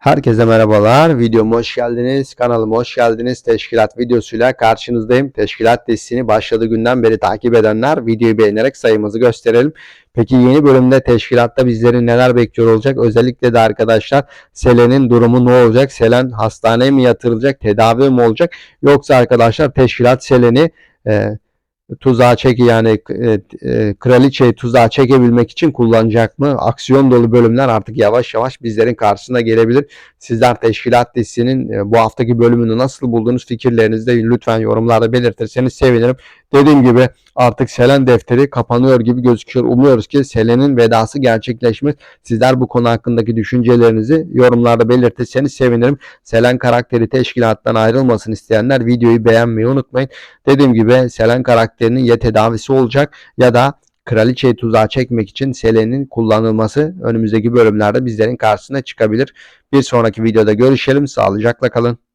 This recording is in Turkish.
Herkese merhabalar. Videoma hoş geldiniz. Kanalıma hoş geldiniz. Teşkilat videosuyla karşınızdayım. Teşkilat dizisini başladığı günden beri takip edenler videoyu beğenerek sayımızı gösterelim. Peki yeni bölümde teşkilatta bizleri neler bekliyor olacak? Özellikle de arkadaşlar Selen'in durumu ne olacak? Selen hastaneye mi yatırılacak? Tedavi mi olacak? Yoksa arkadaşlar teşkilat Selen'i e, tuzağa çek yani e, e, kraliçeyi tuzağa çekebilmek için kullanacak mı? Aksiyon dolu bölümler artık yavaş yavaş bizlerin karşısına gelebilir. Sizler Teşkilat dizisinin e, bu haftaki bölümünü nasıl buldunuz? Fikirlerinizi de lütfen yorumlarda belirtirseniz sevinirim. Dediğim gibi artık Selen defteri kapanıyor gibi gözüküyor. Umuyoruz ki Selen'in vedası gerçekleşmez. Sizler bu konu hakkındaki düşüncelerinizi yorumlarda belirtirseniz sevinirim. Selen karakteri teşkilattan ayrılmasın isteyenler videoyu beğenmeyi unutmayın. Dediğim gibi Selen karakterinin ya tedavisi olacak ya da kraliçeyi tuzağa çekmek için Selen'in kullanılması önümüzdeki bölümlerde bizlerin karşısına çıkabilir. Bir sonraki videoda görüşelim. Sağlıcakla kalın.